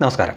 നമസ്കാരം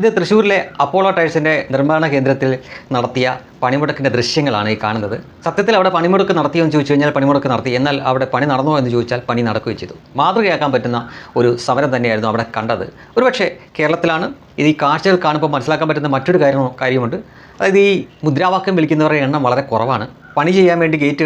ഇത് തൃശ്ശൂരിലെ അപ്പോളോ ടയർസിന്റെ നിർമ്മാണ കേന്ദ്രത്തിൽ നടത്തിയ പണിമുടക്കിന്റെ ദൃശ്യങ്ങളാണ് ഈ കാണുന്നത്. സത്യത്തിൽ അവിടെ പണിമുടക്ക് നടത്തിയോ എന്ന് ചോദിച്ചു കഴിഞ്ഞാൽ പണിമുടക്ക് നടത്തി. എന്നാൽ അവിടെ പണി നടന്നോ എന്ന് ചോദിച്ചാൽ പണി നടക്കുകയും ചെയ്തു. മാതൃകയാക്കാൻ പറ്റുന്ന ഒരു സമരം തന്നെയായിരുന്നു അവിടെ കണ്ടത്. ഒരുപക്ഷെ കേരളത്തിലാണ് ഇത് ഈ കാഴ്ചകൾ കാണുമ്പോൾ മനസ്സിലാക്കാൻ പറ്റുന്ന മറ്റൊരു കാര്യം കാര്യമുണ്ട്. അതായത് ഈ മുദ്രാവാക്യം വിളിക്കുന്നവരുടെ എണ്ണം വളരെ കുറവാണ്. പണി ചെയ്യാൻ വേണ്ടി ഗേറ്റ്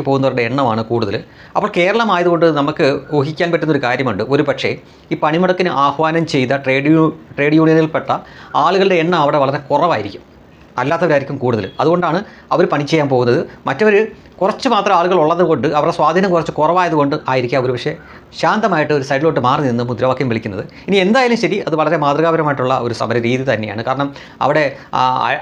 പോകുന്നവരുടെ എണ്ണമാണ് കൂടുതൽ. അപ്പോൾ കേരളമായതുകൊണ്ട് നമുക്ക് ഊഹിക്കാൻ പറ്റുന്നൊരു കാര്യമുണ്ട്. ഒരു പക്ഷേ ഈ പണിമുടക്കിന് ആഹ്വാനം ചെയ്ത ട്രേഡ് യൂണിയനിൽപ്പെട്ട ആളുകളുടെ എണ്ണം അവിടെ വളരെ കുറവായിരിക്കും. അല്ലാത്തവരായിരിക്കും കൂടുതൽ. അതുകൊണ്ടാണ് അവർ പണി ചെയ്യാൻ പോകുന്നത്. മറ്റവർ കുറച്ച് മാത്രം ആളുകൾ ഉള്ളത് കൊണ്ട് അവരുടെ സ്വാധീനം കുറച്ച് കുറവായതുകൊണ്ട് ആയിരിക്കാം അവർ പക്ഷേ ശാന്തമായിട്ട് ഒരു സൈഡിലോട്ട് മാറി നിന്ന് മുദ്രാവാക്യം വിളിക്കുന്നത്. ഇനി എന്തായാലും ശരി അത് വളരെ മാതൃകാപരമായിട്ടുള്ള ഒരു സമര രീതി തന്നെയാണ്. കാരണം അവിടെ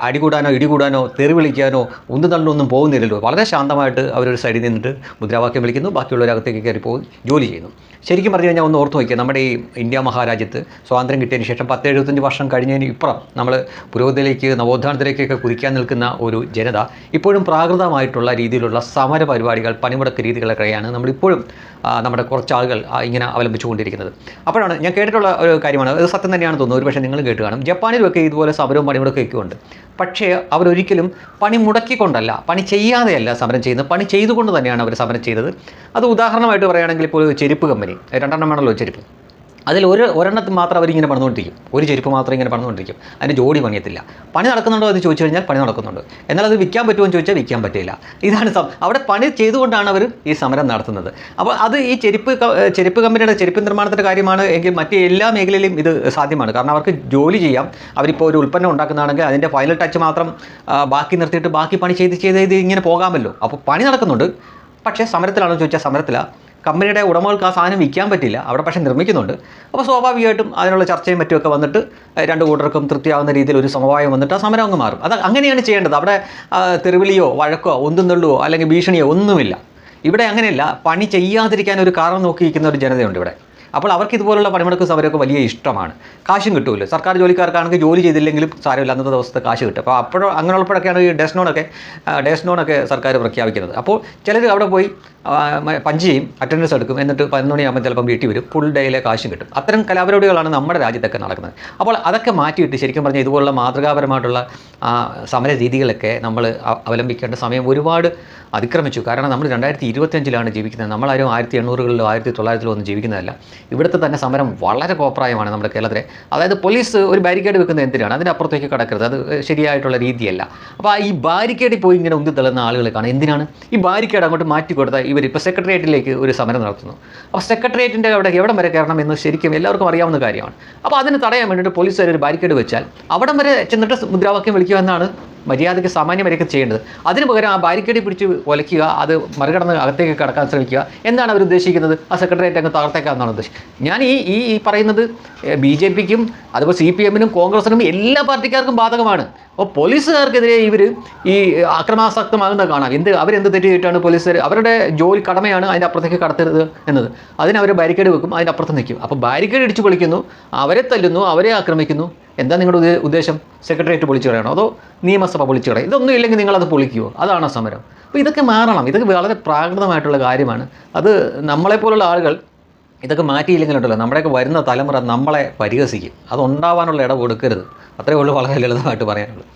അടികൂടാനോ ഇടികൂടാനോ തെറി വിളിക്കാനോ ഒന്നും തള്ളൊന്നും പോകുന്നില്ലല്ലോ. വളരെ ശാന്തമായിട്ട് അവരൊരു സൈഡിൽ നിന്നിട്ട് മുദ്രാവാക്യം വിളിക്കുന്നു. ബാക്കിയുള്ളവരകത്തേക്ക് കയറി പോകും ജോലി ചെയ്യുന്നു. ശരിക്കും പറഞ്ഞു കഴിഞ്ഞാൽ ഒന്ന് ഓർത്ത് നോക്കിയാൽ നമ്മുടെ ഈ ഇന്ത്യ മഹാരാജ്യത്ത് സ്വാതന്ത്ര്യം കിട്ടിയതിന് ശേഷം പത്ത് എഴുപത്തഞ്ച് വർഷം കഴിഞ്ഞതിന് ഇപ്പുറം നമ്മൾ പുരോഗതിയിലേക്ക് നവോത്ഥാനത്തിലേക്കൊക്കെ കുറിക്കാൻ നിൽക്കുന്ന ഒരു ജനത ഇപ്പോഴും പ്രാകൃതമായിട്ടുള്ള രീതിയിലുള്ള സമര പരിപാടികൾ പണിമുടക്ക് രീതികളൊക്കെയാണ് നമ്മളിപ്പോഴും നമ്മുടെ കുറച്ച് ആളുകൾ ഇങ്ങനെ അവലംബിച്ചുകൊണ്ടിരിക്കുന്നത്. അപ്പോഴാണ് ഞാൻ കേട്ടിട്ടുള്ള ഒരു കാര്യമാണ്. അത് സത്യം തന്നെയാണ് തോന്നുന്നത് ഒരു പക്ഷേ നിങ്ങൾ കേട്ട് കാണും. ജപ്പാനിലൊക്കെ ഇതുപോലെ സമരവും പണിമുടക്കൊക്കെ ഉണ്ട് പക്ഷേ അവരൊരിക്കലും പണി മുടക്കിക്കൊണ്ടല്ല പണി ചെയ്യാതെയല്ല സമരം ചെയ്യുന്നത്. പണി ചെയ്തുകൊണ്ട് തന്നെയാണ് അവർ സമരം ചെയ്തത്. അത് ഉദാഹരണമായിട്ട് പറയുകയാണെങ്കിൽ ഇപ്പോൾ ചെരുപ്പ് കമ്പനി. രണ്ടെണ്ണം വേണമല്ലോ ചെരുപ്പ്. അതിൽ ഒരു ഒരെണ്ണത്തിൽ മാത്രം അവരിങ്ങനെ പണിതുകൊണ്ടിരിക്കും. ഒരു ചെരുപ്പ് മാത്രം ഇങ്ങനെ പണിതുകൊണ്ടിരിക്കും. അതിന് ജോഡി പണിയത്തില്ല. പണി നടക്കുന്നുണ്ടോ എന്ന് ചോദിച്ചു കഴിഞ്ഞാൽ പണി നടക്കുന്നുണ്ട്. എന്നാൽ അത് വിൽക്കാൻ പറ്റുമോ എന്ന് ചോദിച്ചാൽ വിൽക്കാൻ പറ്റില്ല. ഇതാണ് അവിടെ പണി ചെയ്തുകൊണ്ടാണ് അവർ ഈ സമരം നടത്തുന്നത്. അപ്പോൾ അത് ഈ ചെരുപ്പ് ചെരുപ്പ് കമ്പനിയുടെ ചെരുപ്പ് നിർമ്മാണത്തിന്റെ കാര്യമാണ് എങ്കിൽ മറ്റ് എല്ലാ മേഖലയിലും ഇത് സാധ്യമാണ്. കാരണം അവർക്ക് ജോലി ചെയ്യാം. അവരിപ്പോൾ ഒരു ഉൽപ്പന്നം ഉണ്ടാക്കുന്നതാണെങ്കിൽ അതിന്റെ ഫൈനൽ ടച്ച് മാത്രം ബാക്കി നിർത്തിയിട്ട് ബാക്കി പണി ചെയ്ത് ചെയ്ത് ഇത് ഇങ്ങനെ പോകാമല്ലോ. അപ്പോൾ പണി നടക്കുന്നുണ്ട്. പക്ഷേ സമരത്തിലാണെന്ന് ചോദിച്ചാൽ സമരത്തിലാണ് കമ്പനിയുടെ ഉടമകൾക്ക് ആ സാധനം വിൽക്കാൻ പറ്റില്ല. അവിടെ പക്ഷേ നിർമ്മിക്കുന്നുണ്ട്. അപ്പോൾ സ്വാഭാവികമായിട്ടും അതിനുള്ള ചർച്ചയും മറ്റുമൊക്കെ വന്നിട്ട് രണ്ട് കൂട്ടർക്കും തൃപ്തിയാവുന്ന രീതിയിൽ ഒരു സമവായം വന്നിട്ട് ആ സമരം അങ്ങ് മാറും. അത് അങ്ങനെയാണ് ചെയ്യേണ്ടത്. അവിടെ തെരുവിളിയോ വഴക്കോ ഒന്നും തള്ളുവോ അല്ലെങ്കിൽ ഭീഷണിയോ ഒന്നുമില്ല. ഇവിടെ അങ്ങനെയല്ല. പണി ചെയ്യാതിരിക്കാൻ ഒരു കാരണം നോക്കിയിരിക്കുന്ന ഒരു ജനതയുണ്ട് ഇവിടെ. അപ്പോൾ അവർക്ക് ഇതുപോലുള്ള പണിമുടക്ക് സമരമൊക്കെ വലിയ ഇഷ്ടമാണ്. കാശും കിട്ടുമല്ലോ സർക്കാർ ജോലിക്കാർക്കാണെങ്കിൽ ജോലി ചെയ്തില്ലെങ്കിലും സാരമില്ല അന്നത്തെ ദിവസത്തെ കാശ് കിട്ടും. അപ്പോൾ അപ്പോഴോ അങ്ങനെയുള്ളപ്പോഴൊക്കെയാണ് ഈ ഡെസ്നോണൊക്കെ ഡെസ്നോണൊക്കെ സർക്കാർ പ്രഖ്യാപിക്കുന്നത്. അപ്പോൾ ചിലർ അവിടെ പോയി പഞ്ച് ചെയ്യും അറ്റൻഡൻസ് എടുക്കും. എന്നിട്ട് പതിനൊന്ന് മണിയാകുമ്പോൾ ചിലപ്പം വീട്ടിൽ വരും. ഫുൾ ഡേയിലെ കാശും കിട്ടും. അത്തരം കലാപരിപാടികളാണ് നമ്മുടെ രാജ്യത്തൊക്കെ നടക്കുന്നത്. അപ്പോൾ അതൊക്കെ മാറ്റിയിട്ട് ശരിക്കും പറഞ്ഞാൽ ഇതുപോലുള്ള മാതൃകാപരമായിട്ടുള്ള സമര രീതികളൊക്കെ നമ്മൾ അവലംബിക്കേണ്ട സമയം ഒരുപാട് അതിക്രമിച്ചു. കാരണം നമ്മൾ രണ്ടായിരത്തി ഇരുപത്തഞ്ചിലാണ് ജീവിക്കുന്നത്. നമ്മളാരും ആയിരത്തി എണ്ണൂറുകളിലോ ആയിരത്തി തൊള്ളായിരത്തിലോ ഒന്നും ജീവിക്കുന്നതല്ല. ഇവിടുത്തെ തന്നെ സമരം വളരെ കോപ്രായമാണ് നമ്മുടെ കേരളത്തിലെ. അതായത് പോലീസ് ഒരു ബാരിക്കേഡ് വെക്കുന്ന എന്തിനാണ്? അതിനപ്പുറത്തേക്ക് കടക്കരുത്. അത് ശരിയായിട്ടുള്ള രീതിയല്ല. അപ്പോൾ ഈ ബാരിക്കേഡിൽ പോയി ഇങ്ങനെ ഉന്തി തള്ളുന്ന ആളുകളെ കാണാം എന്തിനാണ്? ഈ ബാരിക്കേഡ് അങ്ങോട്ട് മാറ്റി കൊടുത്താൽ ഇവർ ഇപ്പോൾ സെക്രട്ടേറിയറ്റിലേക്ക് ഒരു സമരം നടത്തുന്നു. അപ്പോൾ സെക്രട്ടേറിയറ്റിന്റെ അവിടെ എവിടം വരെ കയറണം എന്ന് ശരിക്കും എല്ലാവർക്കും അറിയാവുന്ന കാര്യമാണ്. അപ്പോൾ അതിന് തടയാൻ വേണ്ടിയിട്ട് പോലീസുകാർ ഒരു ബാരിക്കേഡ് വെച്ചാൽ അവിടം വരെ ചെന്നിട്ട് മുദ്രാവാക്യം വിളിക്കുക എന്നാണ് മര്യാദയ്ക്ക് സാമാന്യമായിരിക്കും ചെയ്യേണ്ടത്. അതിന് പകരം ആ ബാരിക്കേഡ് പിടിച്ച് ഒലയ്ക്കുക അത് മറികടന്ന് അകത്തേക്ക് കടക്കാൻ ശ്രമിക്കുക. എന്നാണ് അവർ ഉദ്ദേശിക്കുന്നത്? ആ സെക്രട്ടേറിയറ്റ് അങ്ങ് തകർത്തേക്കാന്നാണ് ഉദ്ദേശിക്കുന്നത് ഞാൻ ഈ ഈ ഈ പറയുന്നത് ബി ജെ പിക്കും അതുപോലെ സി പി എമ്മിനും കോൺഗ്രസിനും എല്ലാ പാർട്ടിക്കാർക്കും ബാധകമാണ്. അപ്പോൾ പോലീസുകാർക്കെതിരെ ഇവർ ഈ അക്രമാസക്തമാകുന്നത് കാണാം. എന്ത് അവരെന്ത് തെറ്റ് ചെയ്തിട്ടാണ് പോലീസുകാർ അവരുടെ ജോലി കടമയാണ് അതിന്റെ അപ്പുറത്തേക്ക് കടത്തരുത് എന്നത്. അതിന് അവർ ബാരിക്കേഡ് വെക്കും അതിന്റെ അപ്പുറത്ത് നിൽക്കും. അപ്പോൾ ബാരിക്കേഡ് ഇടിച്ചു പൊളിക്കുന്നു അവരെ തല്ലുന്നു അവരെ ആക്രമിക്കുന്നു. എന്താ നിങ്ങളുടെ ഉദ്ദേ- ഉദ്ദേശം? സെക്രട്ടേറിയറ്റ് പൊളിച്ചു കളയണോ? അതോ നിയമസഭ പൊളിച്ചു കളയും ഇതൊന്നും ഇല്ലെങ്കിൽ നിങ്ങളത് പൊളിക്കുമോ അതാണ് സമരം. അപ്പോൾ ഇതൊക്കെ മാറണം. ഇതൊക്കെ വളരെ പ്രാകൃതമായിട്ടുള്ള കാര്യമാണ്. അത് നമ്മളെപ്പോലുള്ള ആളുകൾ ഇതൊക്കെ മാറ്റിയില്ലെങ്കിലുണ്ടല്ലോ. നമ്മുടെയൊക്കെ വരുന്ന തലമുറ നമ്മളെ പരിഹസിക്കും. അതുണ്ടാവാനുള്ള ഇട കൊടുക്കരുത്. അത്രയേ ഉള്ളൂ വളരെ ലളിതമായിട്ട് പറയാനുള്ളൂ